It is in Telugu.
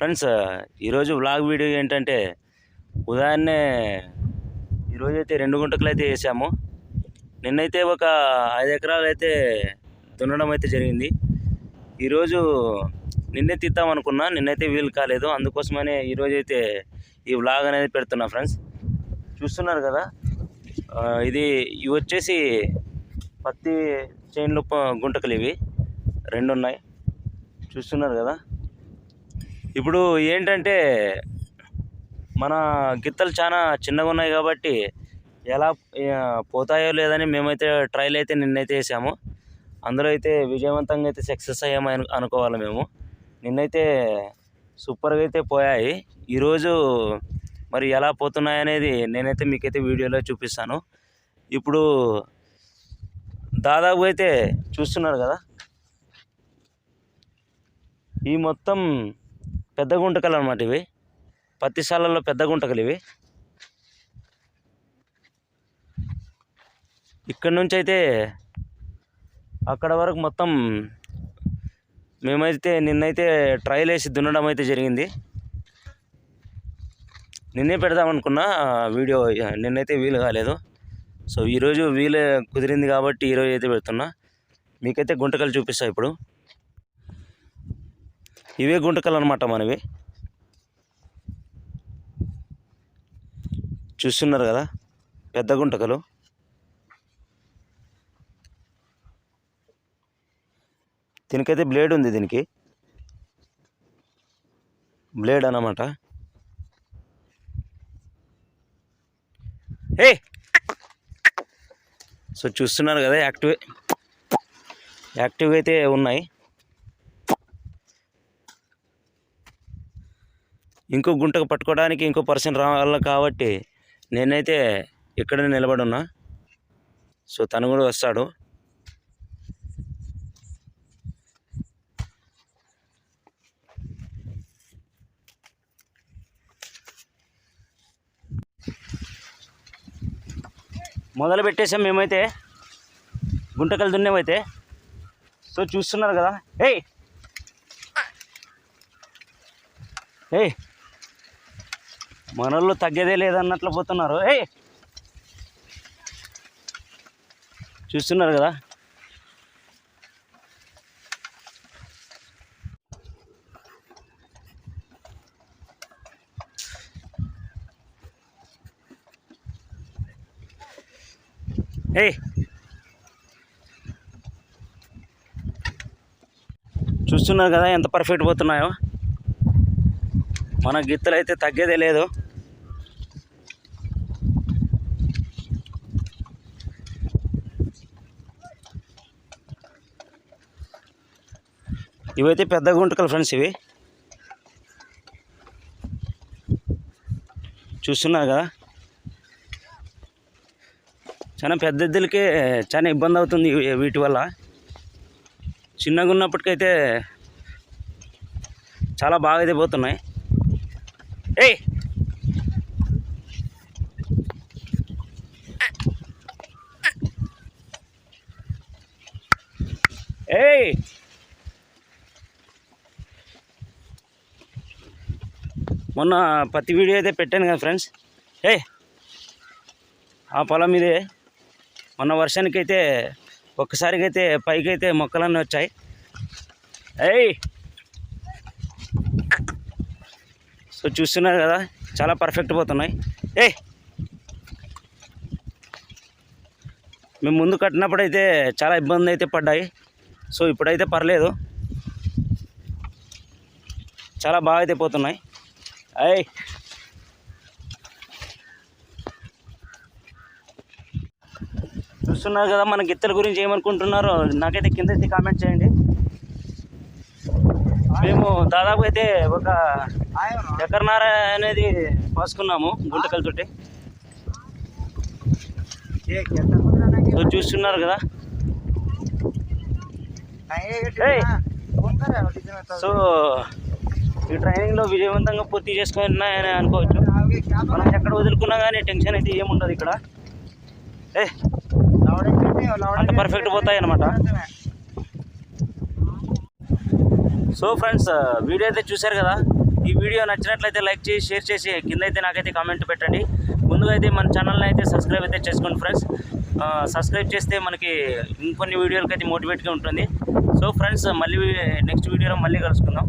ఫ్రెండ్స్ ఈరోజు వ్లాగ్ వీడియో ఏంటంటే ఉదయాన్నే ఈరోజు అయితే రెండు గుంటకలు అయితే వేసాము. నిన్నైతే ఒక ఐదు ఎకరాలు అయితే దున్నడం అయితే జరిగింది. ఈరోజు నిన్నే తీద్దాం అనుకున్నా నిన్నైతే వీలు కాలేదు. అందుకోసమనే ఈరోజు అయితే ఈ వ్లాగ్ అనేది పెడుతున్నా ఫ్రెండ్స్. చూస్తున్నారు కదా ఇది ఇవి వచ్చేసి పత్తి చైన్లు గుంటకలు ఇవి. రెండు ఉన్నాయి చూస్తున్నారు కదా? ఇప్పుడు ఏంటంటే మన గిత్తలు చాలా చిన్నగా ఉన్నాయి కాబట్టి ఎలా పోతాయో లేదని మేమైతే ట్రైల్ అయితే నిన్నైతే వేసాము. అందులో అయితే విజయవంతంగా అయితే సక్సెస్ అయ్యామని అనుకోవాలి మేము. నిన్నైతే సూపర్గా అయితే పోయాయి. ఈరోజు మరి ఎలా పోతున్నాయనేది నేనైతే మీకైతే వీడియోలో చూపిస్తాను. ఇప్పుడు దాదాపు అయితే చూస్తున్నారు కదా? ఈ మొత్తం పెద్ద గుంటకలు అనమాట ఇవి. పత్తి సాలలో పెద్ద గుంటకలు ఇవి. ఇక్కడ నుంచి అయితే అక్కడ వరకు మొత్తం మేమైతే నిన్నైతే ట్రయల్ వేసి దున్నడం అయితే జరిగింది. నిన్నే పెడదామనుకున్నా వీడియో నిన్నైతే వీలు కాలేదు. సో ఈరోజు వీలు కుదిరింది కాబట్టి ఈరోజు అయితే పెడుతున్నా. మీకైతే గుంటకలు చూపిస్తా ఇప్పుడు. ఇవే గుంటకలు అనమాట మనవి. చూస్తున్నారు కదా పెద్ద గుంటకలు. దీనికైతే బ్లేడ్ ఉంది దీనికి. బ్లేడ్ అన్నమాట. ఏ! సో చూస్తున్నారు కదా యాక్టివ్ యాక్టివ్ అయితే ఉన్నాయి. ఇంకో గుంటకు పట్టుకోవడానికి ఇంకో పర్సన్ రావాలి కాబట్టి నేనైతే ఇక్కడనే నిలబడి ఉన్నా సో తను కూడా వస్తాడు. మొదలు పెట్టేసాం మేమైతే. గుంటకలు దున్నేమైతే. సో చూస్తున్నారు కదా. ఏయ్! ఏయ్! మనోళ్ళు తగ్గేదే లేదన్నట్లు పోతున్నారు. ఏయ్! చూస్తున్నారు కదా? ఏయ్! చూస్తున్నారు కదా ఎంత పర్ఫెక్ట్ పోతున్నాయో? మన గిత్తలు అయితే తగ్గేదే లేదు. ఇవైతే పెద్ద గుంటకలు ఫ్రెండ్స్ ఇవి. చూస్తున్నారు కదా? చాలా పెద్ద ఎద్దులకే చాలా ఇబ్బంది అవుతుంది వీటి వల్ల. చిన్నగా ఉన్నప్పటికైతే చాలా బాగా అయితే పోతున్నాయి. ఏయ్! ఏయ్! మొన్న పత్తి వీడియో అయితే పెట్టాను కదా ఫ్రెండ్స్. ఏ ఆ పొలం ఇదే. మొన్న వర్షానికి అయితే ఒక్కసారిగా అయితే మొక్కలన్నీ వచ్చాయి. ఏయ్! సో చూస్తున్నారు కదా చాలా పర్ఫెక్ట్ పోతున్నాయి. ఏ! మేము ముందు కట్టినప్పుడు అయితే చాలా ఇబ్బంది అయితే పడ్డాయి. సో ఇప్పుడైతే పర్లేదు. చాలా బాగా అయితే పోతున్నాయి. అయ్ చూస్తున్నారు కదా మన గిత్తల గురించి ఏమనుకుంటున్నారో నాకైతే కింద అయితే కామెంట్ చేయండి. మేము దాదాపు అయితే ఒక ఎకరన్నర అనేది పోసుకున్నాము గుంటకలతోటి. చూస్తున్నారు కదా. సో ఈ ట్రైనింగ్లో విజయవంతంగా పూర్తి చేసుకున్నాయని అనుకోవచ్చు. మనం ఎక్కడ వదులుకున్నా కానీ టెన్షన్ అయితే ఏముండదు ఇక్కడ. ఏ అంత పర్ఫెక్ట్ పోతాయి అనమాట సో ఫ్రెండ్స్ వీడియో అయితే చూశారు కదా? ఈ వీడియో నచ్చినట్లయితే లైక్ చేసి షేర్ చేసి కింద అయితే నాకైతే కామెంట్ పెట్టండి. ముందుగా అయితే మన ఛానల్ని అయితే సబ్స్క్రైబ్ అయితే చేసుకోండి ఫ్రెండ్స్ సబ్స్క్రైబ్ చేస్తే మనకి ఇంకొన్ని వీడియోలకి అయితే మోటివేట్గా ఉంటుంది. సో ఫ్రెండ్స్ మళ్ళీ నెక్స్ట్ వీడియోలో మళ్ళీ కలుసుకుందాం.